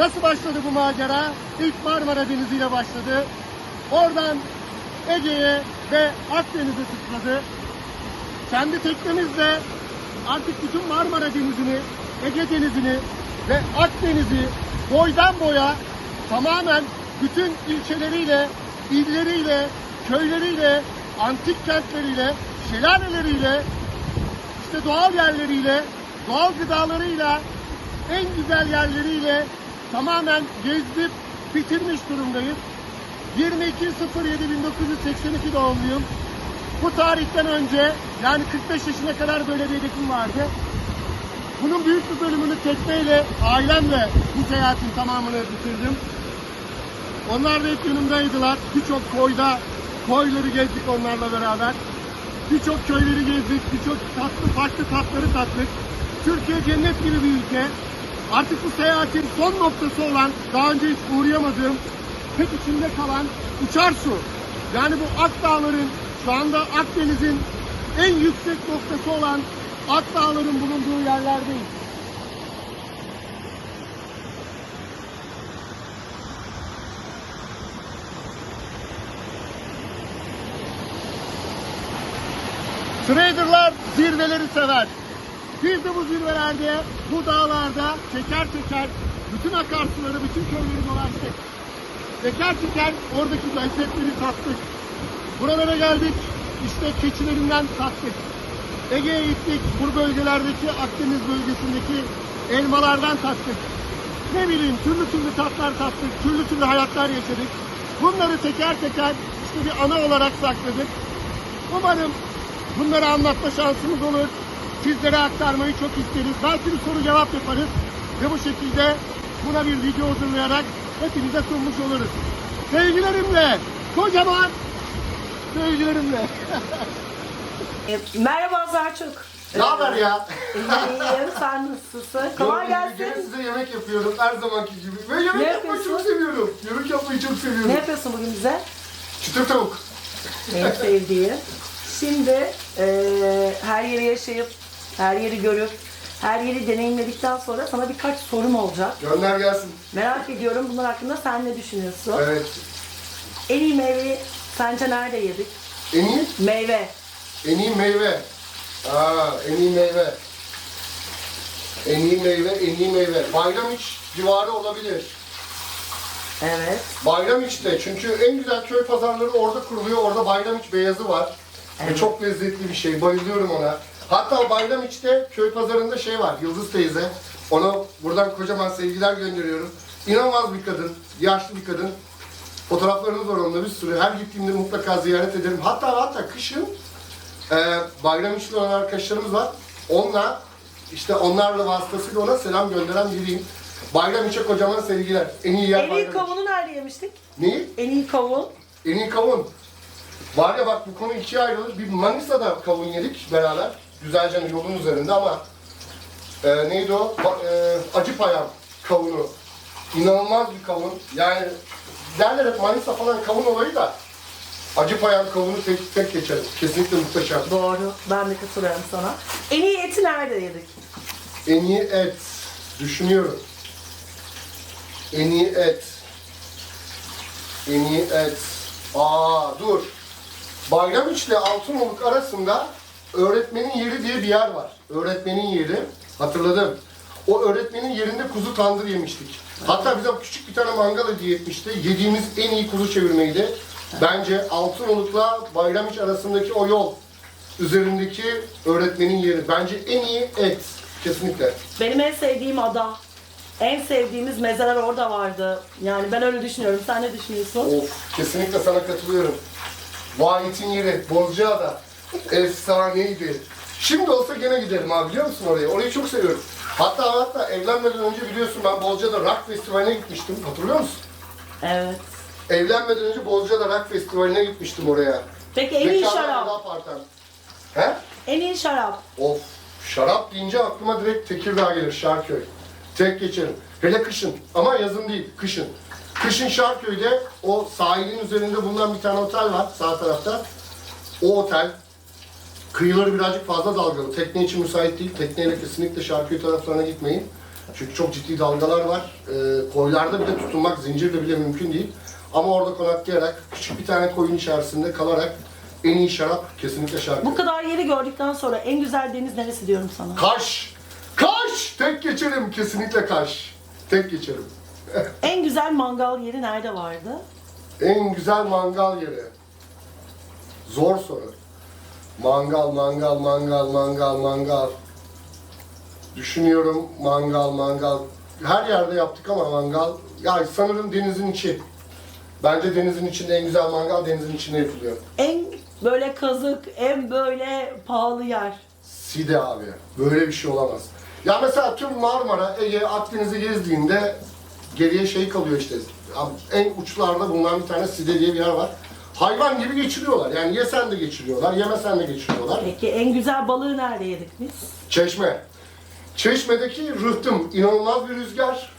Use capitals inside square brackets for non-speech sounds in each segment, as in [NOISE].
Nasıl başladı bu macera? İlk Marmara Denizi ile başladı. Oradan Ege'ye ve Akdeniz'e sıçradı. Kendi teknemizle artık bütün Marmara Denizi'ni, Ege Denizi'ni ve Akdeniz'i boydan boya tamamen bütün ilçeleriyle, illeriyle, köyleriyle, antik kentleriyle, şelaleleriyle, işte doğal yerleriyle, doğal gıdalarıyla, en güzel yerleriyle tamamen gezip bitirmiş durumdayız. 22.07.1982 doğumluyum. Bu tarihten önce yani 45 yaşına kadar böyle bir hedefim vardı. Bunun büyük bir bölümünü tekneyle, ailemle bu seyahatin tamamını bitirdim. Onlar da hep yanımdaydılar. Birçok koyda, koyları gezdik onlarla beraber. Birçok köyleri gezdik, birçok tatlı, farklı tatları tattık. Türkiye cennet gibi bir ülke. Artık bu seyahatin son noktası olan, daha önce hiç uğrayamadığım, hep içinde kalan uçar su. Yani bu Akdağların, şu anda Akdeniz'in en yüksek noktası olan Akdağların bulunduğu yerlerdeyiz. Traderlar zirveleri sever. Biz de bu zirvelerde, bu dağlarda teker teker bütün akarsuları, bütün köyleri dolaştık. Teker teker oradaki lezzetleri tattık. Buralara geldik, işte keçilerinden tattık. Ege'ye gittik, bu bölgelerdeki Akdeniz bölgesindeki elmalardan tattık. Ne bileyim türlü türlü tatlar tattık, türlü türlü hayatlar yaşadık. Bunları teker teker işte bir ana olarak sakladık. Umarım bunları anlatma şansımız olur. Sizlere aktarmayı çok isteriz. Belki bir soru cevap yaparız. Ve bu şekilde buna bir video hazırlayarak hepinize sunmuş oluruz. Sevgilerimle, kocaman sevgilerimle. [LAUGHS] E, Merhaba Zarçuk. ne haber ya? İyiyim, sen nasılsın? Kolay gelsin. size yemek yapıyorum her zamanki gibi. Ve yemek Ne yapmayı yapıyorsun? çok seviyorum. Yemek yapmayı çok Ne seviyorum. yapıyorsun bugün bize? Çıtır tavuk. Benim sevdiğim. Şimdi e, her yeri yaşayıp, her yeri görüp, her yeri deneyimledikten sonra sana birkaç sorum olacak. Gönder gelsin. Merak ediyorum bunlar hakkında sen ne düşünüyorsun? Evet. En iyi meyveyi sence nerede yedik? En iyi? Meyve. En iyi meyve. Aa, en iyi meyve. En iyi meyve, en iyi meyve. Bayramiç civarı olabilir. Evet. Bayramiç'te çünkü en güzel köy pazarları orada kuruluyor. Orada Bayramiç beyazı var. Ve Evet. çok lezzetli bir şey. Bayılıyorum ona. Hatta Bayramiç'te köy pazarında şey var. Yıldız teyze. Ona buradan kocaman sevgiler gönderiyorum. İnanılmaz bir kadın. Yaşlı bir kadın. Fotoğraflarımız var onunla bir sürü. Her gittiğimde mutlaka ziyaret ederim. Hatta hatta kışın e, Bayramiç'li olan arkadaşlarımız var. Onunla işte onlarla vasıtasıyla ona selam gönderen biriyim. Bayramiç'e kocaman sevgiler. En iyi yer En iyi Bayramiç. kavunu nerede yemiştik? Neyi? En iyi kavun. En iyi kavun. Var ya bak bu konu ikiye ayrılır. Bir Manisa'da kavun yedik beraber. Güzelce yolun üzerinde ama e, neydi o? Ba- e, Acıpayam kavunu. İnanılmaz bir kavun. Yani derler hep Manisa falan kavun olayı da Acıpayam kavunu tek, tek geçerim. Kesinlikle muhteşem. Doğru. Ben de katılıyorum sana. En iyi eti nerede yedik? En iyi et. Düşünüyorum. En iyi et. En iyi et. Aa dur. Bayramiç ile Altınoluk arasında öğretmenin yeri diye bir yer var. Öğretmenin yeri. Hatırladım. O öğretmenin yerinde kuzu tandır yemiştik. Hatta bize küçük bir tane mangal hediye etmişti. Yediğimiz en iyi kuzu çevirmeydi. Bence Altınoluk'la Bayramiç arasındaki o yol üzerindeki öğretmenin yeri. Bence en iyi et. Kesinlikle. Benim en sevdiğim ada. En sevdiğimiz mezeler orada vardı. Yani ben öyle düşünüyorum. Sen ne düşünüyorsun? Of kesinlikle sana katılıyorum. Vahit'in yeri Bozcaada efsaneydi. Şimdi olsa gene giderim abi biliyor musun oraya? Orayı çok seviyorum. Hatta hatta evlenmeden önce biliyorsun ben Bozcaada Rock Festivali'ne gitmiştim. Hatırlıyor musun? Evet. Evlenmeden önce Bozcaada Rock Festivali'ne gitmiştim oraya. Peki en iyi şarap. Park'tan. He? En iyi şarap. Of şarap deyince aklıma direkt Tekirdağ gelir Şarköy. Tek geçerim. Hele kışın ama yazın değil kışın. Kışın Şarköy'de o sahilin üzerinde bulunan bir tane otel var sağ tarafta. O otel kıyıları birazcık fazla dalgalı. Tekne için müsait değil. Tekneyle kesinlikle Şarköy taraflarına gitmeyin. Çünkü çok ciddi dalgalar var. Ee, koylarda bile tutunmak zincirle bile mümkün değil. Ama orada konaklayarak küçük bir tane koyun içerisinde kalarak en iyi şarap kesinlikle şarap. Bu kadar yeri gördükten sonra en güzel deniz neresi diyorum sana? Kaş! Kaş! Tek geçerim kesinlikle Kaş. Tek geçerim. [LAUGHS] En güzel mangal yeri nerede vardı? En güzel mangal yeri. Zor soru. Mangal, mangal, mangal, mangal, mangal. Düşünüyorum mangal, mangal. Her yerde yaptık ama mangal. Ya sanırım denizin içi. Bence denizin içinde en güzel mangal denizin içinde yapılıyor. En böyle kazık, en böyle pahalı yer. Side abi. Böyle bir şey olamaz. Ya mesela tüm Marmara, Ege, Akdeniz'i gezdiğinde geriye şey kalıyor işte. En uçlarda bulunan bir tane Side diye bir yer var. Hayvan gibi geçiriyorlar. Yani yesen de geçiriyorlar, yemesen de geçiriyorlar. Peki en güzel balığı nerede yedik biz? Çeşme. Çeşme'deki rıhtım inanılmaz bir rüzgar.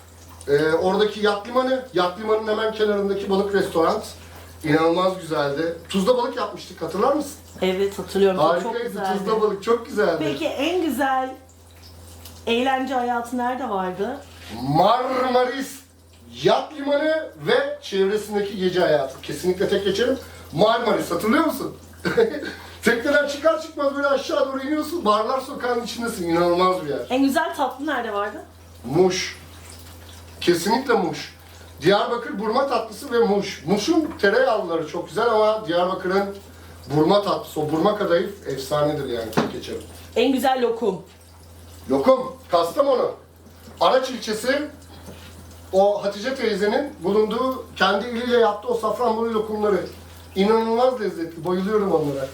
Ee, oradaki yat limanı, yat limanının hemen kenarındaki balık restoran inanılmaz güzeldi. Tuzda balık yapmıştık hatırlar mısın? Evet hatırlıyorum. çok Harikaydı güzeldi. tuzda balık çok güzeldi. Peki en güzel eğlence hayatı nerede vardı? Marmaris Yat Limanı ve çevresindeki gece hayatı. Kesinlikle tek geçerim. Marmaris hatırlıyor musun? [LAUGHS] Tekneden çıkar çıkmaz böyle aşağı doğru iniyorsun. Barlar sokağının içindesin. İnanılmaz bir yer. En güzel tatlı nerede vardı? Muş. Kesinlikle Muş. Diyarbakır burma tatlısı ve Muş. Muş'un tereyağlıları çok güzel ama Diyarbakır'ın burma tatlısı, o burma kadayıf efsanedir yani tek geçerim. En güzel lokum. Lokum, Kastamonu. Araç ilçesi o Hatice teyzenin bulunduğu kendi eliyle yaptığı o safranbolu lokumları. İnanılmaz lezzetli. Bayılıyorum onlara.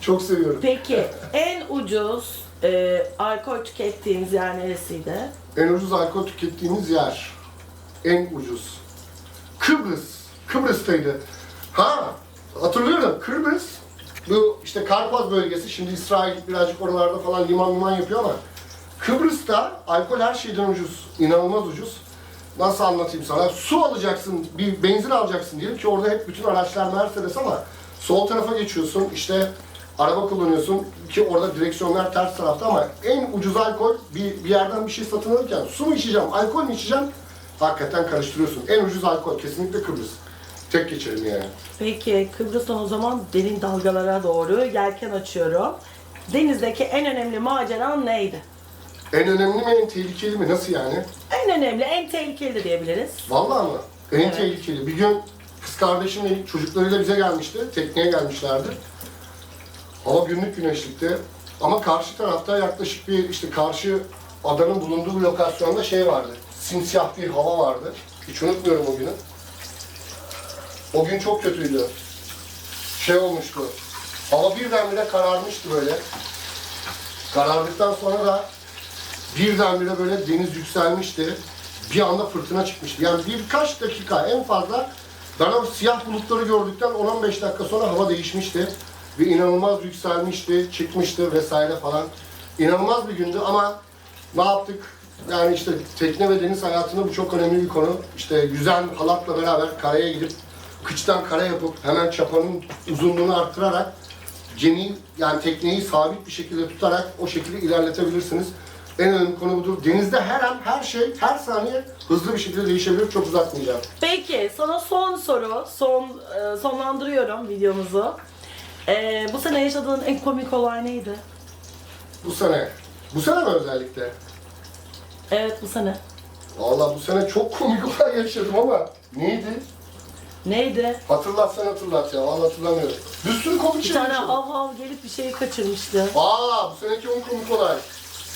Çok seviyorum. Peki en ucuz e, alkol tükettiğiniz yer neresiydi? En ucuz alkol tükettiğimiz yer. En ucuz. Kıbrıs. Kıbrıs'taydı. Ha, hatırlıyorum. Kıbrıs bu işte Karpaz bölgesi. Şimdi İsrail birazcık oralarda falan liman liman yapıyor ama Kıbrıs'ta alkol her şeyden ucuz. İnanılmaz ucuz. Nasıl anlatayım sana? Su alacaksın, bir benzin alacaksın diyelim ki orada hep bütün araçlar Mercedes ama sol tarafa geçiyorsun işte araba kullanıyorsun ki orada direksiyonlar ters tarafta ama en ucuz alkol bir, bir yerden bir şey satın alırken su mu içeceğim, alkol mü içeceğim hakikaten karıştırıyorsun. En ucuz alkol kesinlikle Kıbrıs. Tek geçelim yani. Peki Kıbrıs'tan o zaman derin dalgalara doğru yelken açıyorum. Denizdeki en önemli maceran neydi? En önemli mi en tehlikeli mi? Nasıl yani? En önemli, en tehlikeli diyebiliriz. Vallahi mı? En Evet. tehlikeli. Bir gün kız kardeşimle çocuklarıyla bize gelmişti. Tekneye gelmişlerdi. Hava günlük güneşlikti. Ama karşı tarafta yaklaşık bir işte karşı adanın bulunduğu lokasyonda şey vardı. Simsiyah bir hava vardı. Hiç unutmuyorum o günü. O gün çok kötüydü. Şey olmuştu. Hava birdenbire kararmıştı böyle. Karardıktan sonra da birdenbire böyle deniz yükselmişti. Bir anda fırtına çıkmıştı. Yani birkaç dakika en fazla ben o siyah bulutları gördükten 10-15 dakika sonra hava değişmişti. Ve inanılmaz yükselmişti, çıkmıştı vesaire falan. İnanılmaz bir gündü ama ne yaptık? Yani işte tekne ve deniz hayatında bu çok önemli bir konu. İşte yüzen halatla beraber karaya gidip kıçtan kara yapıp hemen çapanın uzunluğunu arttırarak gemiyi yani tekneyi sabit bir şekilde tutarak o şekilde ilerletebilirsiniz. En önemli konu budur. Denizde her an her şey her saniye hızlı bir şekilde değişebilir. Çok uzatmayacağım. Peki sana son soru, son e, sonlandırıyorum videomuzu. E, bu sene yaşadığın en komik olay neydi? Bu sene. Bu sene mi özellikle? Evet bu sene. Vallahi bu sene çok komik [LAUGHS] olay yaşadım ama neydi? Neydi? Hatırlatsan hatırlat ya. Vallahi hatırlamıyorum. Bir sürü komik Bir şey tane yaşadım. hav hav gelip bir şeyi kaçırmıştı. Aa bu seneki on komik olay.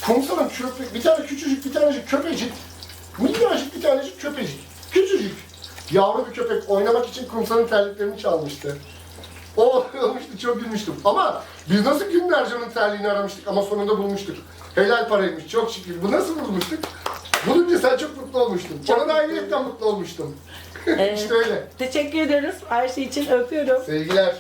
Kumsalın köpek, bir tane küçücük bir tanecik köpecik. Minnacık bir tanecik köpecik. Küçücük. Yavru bir köpek oynamak için kumsalın terliklerini çalmıştı. O olmuştu çok gülmüştüm. Ama biz nasıl günlerce onun terliğini aramıştık ama sonunda bulmuştuk. Helal paraymış çok şükür. Bu nasıl bulmuştuk? Bulunca sen çok mutlu olmuştun. Çok Ona da ayrıyetten mutlu olmuştum. [LAUGHS] Evet. işte öyle. Teşekkür ederiz her şey için öpüyorum. Sevgiler.